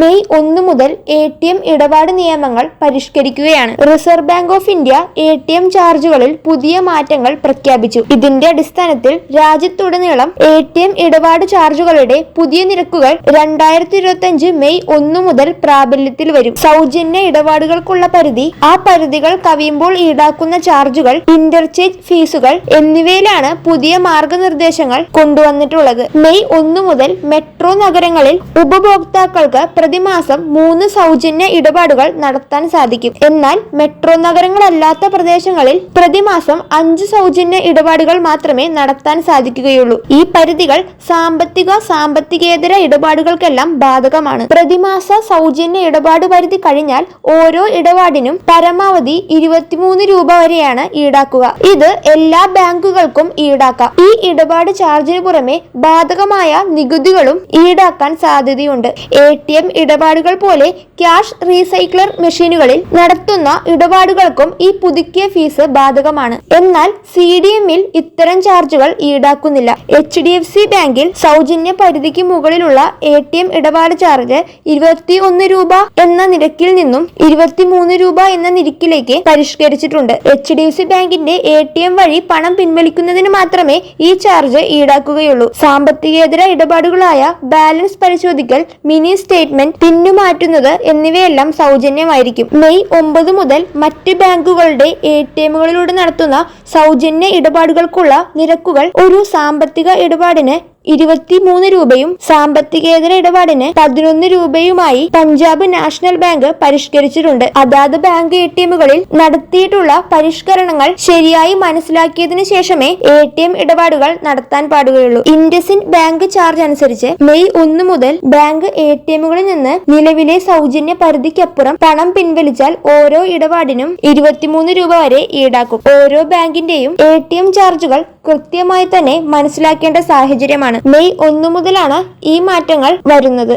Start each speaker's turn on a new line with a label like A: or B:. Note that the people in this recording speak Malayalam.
A: മെയ് ഒന്ന് മുതൽ എ ടി എം ഇടപാട് നിയമങ്ങൾ പരിഷ്കരിക്കുകയാണ്. Reserve Bank of India A T M ചാർജുകളിൽ പുതിയ മാറ്റങ്ങൾ പ്രഖ്യാപിച്ചു. ഇതിന്റെ അടിസ്ഥാനത്തിൽ രാജ്യത്തുടനീളം എ ടി എം ഇടപാട് ചാർജുകളുടെ പുതിയ നിരക്കുകൾ രണ്ടായിരത്തി ഇരുപത്തി അഞ്ച് മെയ് ഒന്ന് മുതൽ പ്രാബല്യത്തിൽ വരും. സൗജന്യ ഇടപാടുകൾക്കുള്ള പരിധി ആ പരിധികൾ കവിയുമ്പോൾ ഈടാക്കുന്ന ചാർജുകൾ ഇന്റർചേഞ്ച് ഫീസുകൾ എന്നിവയിലാണ് പുതിയ മാർഗനിർദ്ദേശങ്ങൾ കൊണ്ടുവന്നിട്ടുള്ളത്. മെയ് ഒന്ന് മുതൽ മെട്രോ നഗരങ്ങളിൽ ഉപഭോക്താക്കൾക്ക് പ്രതിമാസം മൂന്ന് സൗജന്യ ഇടപാടുകൾ നടത്താൻ സാധിക്കും. എന്നാൽ മെട്രോ നഗരങ്ങളല്ലാത്ത പ്രദേശങ്ങളിൽ പ്രതിമാസം അഞ്ച് സൗജന്യ ഇടപാടുകൾ മാത്രമേ നടത്താൻ സാധിക്കുകയുള്ളൂ. ഈ പരിധികൾ സാമ്പത്തിക സാമ്പത്തികേതര ഇടപാടുകൾക്കെല്ലാം ബാധകമാണ്. പ്രതിമാസ സൗജന്യ ഇടപാട് പരിധി കഴിഞ്ഞാൽ ഓരോ ഇടപാടിനും പരമാവധി ഇരുപത്തിമൂന്ന് രൂപ വരെയാണ് ഈടാക്കുക. ഇത് എല്ലാ ബാങ്കുകൾക്കും ഈടാക്കാം. ഈ ഇടപാട് ചാർജിന് പുറമെ ബാധകമായ നികുതികളും ഈടാക്കാൻ സാധ്യതയുണ്ട്. എ ടി എം ഇടപാടുകൾ പോലെ ക്യാഷ് റീസൈക്ലർ മെഷീനുകളിൽ നടത്തുന്ന ഇടപാടുകൾക്കും ഈ പുതുക്കിയ ഫീസ് ബാധകമാണ്. എന്നാൽ സി ഡി എമ്മിൽ ഇത്തരം ചാർജുകൾ ഈടാക്കുന്നില്ല. എച്ച് ഡി എഫ് സി ബാങ്കിൽ സൗജന്യ പരിധിക്ക് മുകളിലുള്ള എ ടി എം ഇടപാട് ചാർജ് ഇരുപത്തി ഒന്ന് രൂപ എന്ന നിരക്കിൽ നിന്നും ഇരുപത്തിമൂന്ന് രൂപ എന്ന നിരക്കിലേക്ക് പരിഷ്കരിച്ചിട്ടുണ്ട്. എച്ച് ഡി എഫ് സി ബാങ്കിന്റെ എ ടി എം വഴി പണം പിൻവലിക്കുന്നതിന് മാത്രമേ ഈ ചാർജ് ഈടാക്കുകയുള്ളൂ. സാമ്പത്തികേതര ഇടപാടുകളായ ബാലൻസ് പരിശോധിക്കൽ മിനി സ്റ്റേറ്റ്മെന്റ് പിന്നുമാറ്റുന്നത് എന്നിവയെല്ലാം സൗജന്യമായിരിക്കും. മെയ് ഒമ്പത് മുതൽ മറ്റ് ബാങ്കുകളുടെ എ ടി എമ്മുകളിലൂടെ നടത്തുന്ന സൗജന്യ ഇടപാടുകൾക്കുള്ള നിരക്കുകൾ ഒരു സാമ്പത്തിക ഇടപാടിന് ഇരുപത്തിമൂന്ന് രൂപയും സാമ്പത്തികേതര ഇടപാടിന് പതിനൊന്ന് രൂപയുമായി പഞ്ചാബ് നാഷണൽ ബാങ്ക് പരിഷ്കരിച്ചിട്ടുണ്ട്. അതാത് ബാങ്ക് എ ടി എമ്മുകളിൽ നടത്തിയിട്ടുള്ള പരിഷ്കരണങ്ങൾ ശരിയായി മനസ്സിലാക്കിയതിനു ശേഷമേ എ ടി എം ഇടപാടുകൾ നടത്താൻ പാടുകയുള്ളൂ. ഇൻഡസിൻ ബാങ്ക് ചാർജ് അനുസരിച്ച് മെയ് ഒന്ന് മുതൽ ബാങ്ക് എ ടി എമ്മുകളിൽ നിന്ന് നിലവിലെ സൗജന്യ പരിധിക്കപ്പുറം പണം പിൻവലിച്ചാൽ ഓരോ ഇടപാടിനും ഇരുപത്തിമൂന്ന് രൂപ വരെ ഈടാക്കും. ഓരോ ബാങ്കിന്റെയും എ ടി എം ചാർജുകൾ കൃത്യമായി തന്നെ മനസ്സിലാക്കേണ്ട സാഹചര്യമാണ്. മെയ് ഒന്നു മുതലാണ് ഈ മാറ്റങ്ങൾ വരുന്നത്.